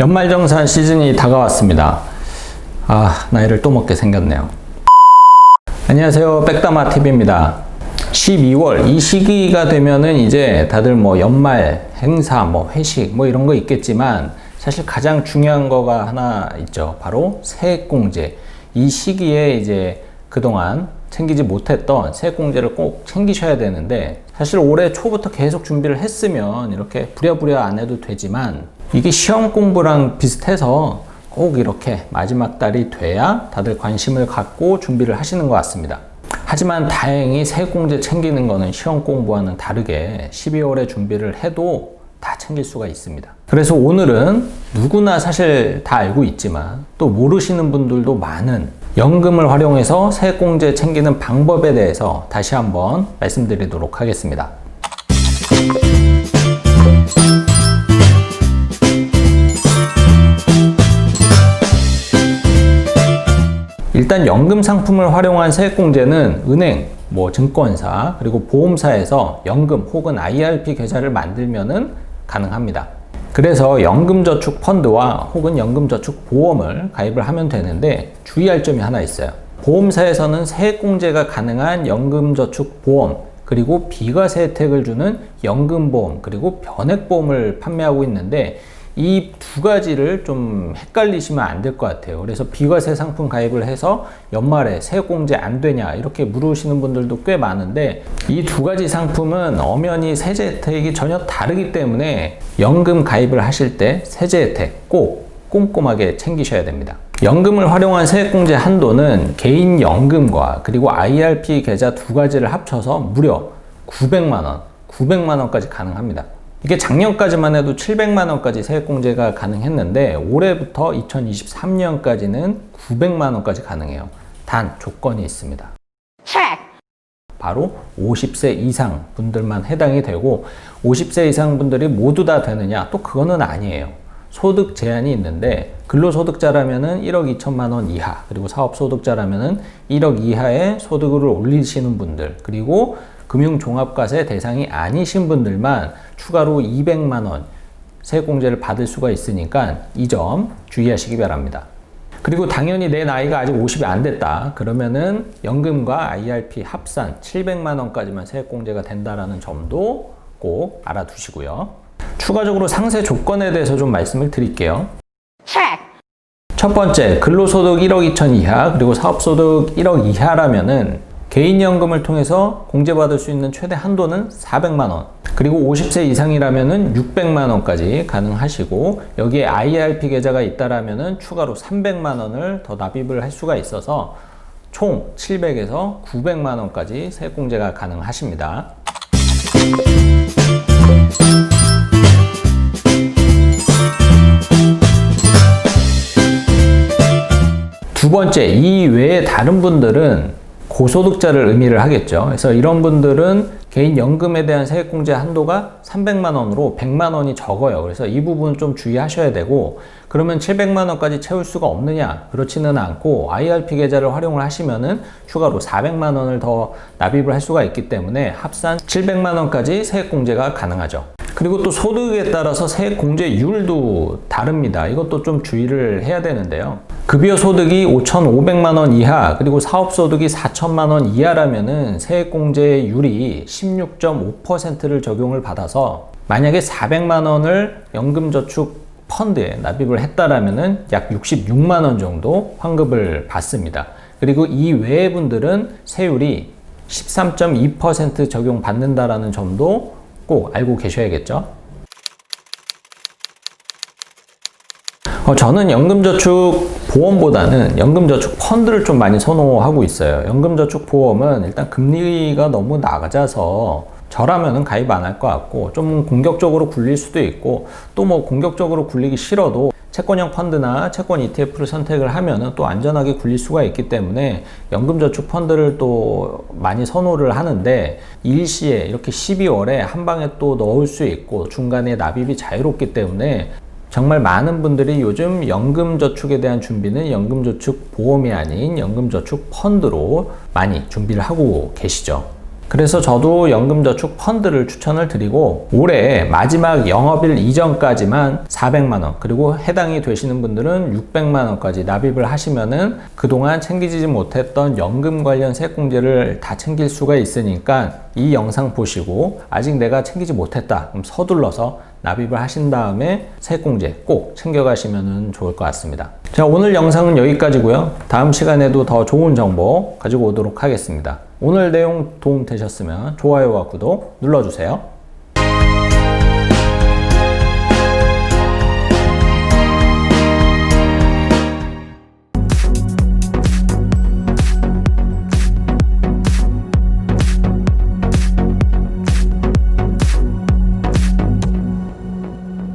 연말정산 시즌이 다가왔습니다. 아, 나이를 또 먹게 생겼네요. 안녕하세요. 백다마TV입니다. 12월 이 시기가 되면은 이제 다들 뭐 연말 행사, 뭐 회식, 뭐 이런 거 있겠지만 사실 가장 중요한 거가 하나 있죠. 바로 세액공제. 이 시기에 이제 그동안 챙기지 못했던 세액공제를 꼭 챙기셔야 되는데 사실 올해 초부터 계속 준비를 했으면 이렇게 부랴부랴 안 해도 되지만 이게 시험 공부랑 비슷해서 꼭 이렇게 마지막 달이 돼야 다들 관심을 갖고 준비를 하시는 것 같습니다. 하지만 다행히 세공제 챙기는 거는 시험 공부와는 다르게 12월에 준비를 해도 다 챙길 수가 있습니다. 그래서 오늘은 누구나 사실 다 알고 있지만 또 모르시는 분들도 많은 연금을 활용해서 세공제 챙기는 방법에 대해서 다시 한번 말씀드리도록 하겠습니다. 일단 연금 상품을 활용한 세액공제는 은행, 뭐 증권사, 그리고 보험사에서 연금 혹은 IRP 계좌를 만들면은 가능합니다. 그래서 연금저축 펀드와 혹은 연금저축 보험을 가입을 하면 되는데 주의할 점이 하나 있어요. 보험사에서는 세액공제가 가능한 연금저축 보험 그리고 비과세 혜택을 주는 연금보험 그리고 변액보험을 판매하고 있는데 이 두 가지를 좀 헷갈리시면 안 될 것 같아요. 그래서 비과세 상품 가입을 해서 연말에 세액공제 안 되냐 이렇게 물으시는 분들도 꽤 많은데 이 두 가지 상품은 엄연히 세제 혜택이 전혀 다르기 때문에 연금 가입을 하실 때 세제 혜택 꼭 꼼꼼하게 챙기셔야 됩니다. 연금을 활용한 세액공제 한도는 개인 연금과 그리고 IRP 계좌 두 가지를 합쳐서 무려 900만 원, 900만 원까지 가능합니다. 이게 작년까지만 해도 700만 원까지 세액공제가 가능했는데 올해부터 2023년까지는 900만 원까지 가능해요. 단 조건이 있습니다. 바로 50세 이상 분들만 해당이 되고 50세 이상 분들이 모두 다 되느냐? 또 그거는 아니에요. 소득 제한이 있는데 근로소득자라면은 1억 2천만 원 이하 그리고 사업소득자라면은 1억 이하의 소득을 올리시는 분들 그리고 금융종합과세 대상이 아니신 분들만 추가로 200만 원 세액공제를 받을 수가 있으니까 이 점 주의하시기 바랍니다. 그리고 당연히 내 나이가 아직 50이 안 됐다. 그러면은 연금과 IRP 합산 700만 원까지만 세액공제가 된다라는 점도 꼭 알아두시고요. 추가적으로 상세 조건에 대해서 좀 말씀을 드릴게요. 첫 번째, 근로소득 1억 2천 이하, 그리고 사업소득 1억 이하라면은 개인연금을 통해서 공제받을 수 있는 최대 한도는 400만원. 그리고 50세 이상이라면은 600만원까지 가능하시고, 여기에 IRP 계좌가 있다라면은 추가로 300만원을 더 납입을 할 수가 있어서 총 700에서 900만원까지 세액공제가 가능하십니다. 두 번째, 이 외에 다른 분들은 고소득자를 의미를 하겠죠. 그래서 이런 분들은 개인 연금에 대한 세액공제 한도가 300만 원으로 100만 원이 적어요. 그래서 이 부분 좀 주의하셔야 되고 그러면 700만 원까지 채울 수가 없느냐? 그렇지는 않고 IRP 계좌를 활용을 하시면은 추가로 400만 원을 더 납입을 할 수가 있기 때문에 합산 700만 원까지 세액공제가 가능하죠. 그리고 또 소득에 따라서 세액 공제율도 다릅니다. 이것도 좀 주의를 해야 되는데요. 급여 소득이 5,500만 원 이하, 그리고 사업 소득이 4천만 원 이하라면은 세액 공제율이 16.5%를 적용을 받아서 만약에 400만 원을 연금 저축 펀드에 납입을 했다라면은 약 66만 원 정도 환급을 받습니다. 그리고 이 외의 분들은 세율이 13.2% 적용받는다라는 점도 꼭 알고 계셔야겠죠. 어, 저는 연금저축 보험보다는 연금저축 펀드를 좀 많이 선호하고 있어요. 연금저축 보험은 일단 금리가 너무 낮아서 저라면은 가입 안 할 것 같고 좀 공격적으로 굴릴 수도 있고 또 뭐 공격적으로 굴리기 싫어도 채권형 펀드나 채권 ETF를 선택을 하면은 또 안전하게 굴릴 수가 있기 때문에 연금저축 펀드를 또 많이 선호를 하는데 일시에 이렇게 12월에 한 방에 또 넣을 수 있고 중간에 납입이 자유롭기 때문에 정말 많은 분들이 요즘 연금저축에 대한 준비는 연금저축 보험이 아닌 연금저축 펀드로 많이 준비를 하고 계시죠. 그래서 저도 연금저축 펀드를 추천을 드리고 올해 마지막 영업일 이전까지만 400만 원 그리고 해당이 되시는 분들은 600만 원까지 납입을 하시면은 그동안 챙기지 못했던 연금 관련 세액공제를 다 챙길 수가 있으니까 이 영상 보시고 아직 내가 챙기지 못했다 그럼 서둘러서 납입을 하신 다음에 세액공제 꼭 챙겨가시면 좋을 것 같습니다. 자, 오늘 영상은 여기까지고요. 다음 시간에도 더 좋은 정보 가지고 오도록 하겠습니다. 오늘 내용 도움 되셨으면 좋아요와 구독 눌러주세요.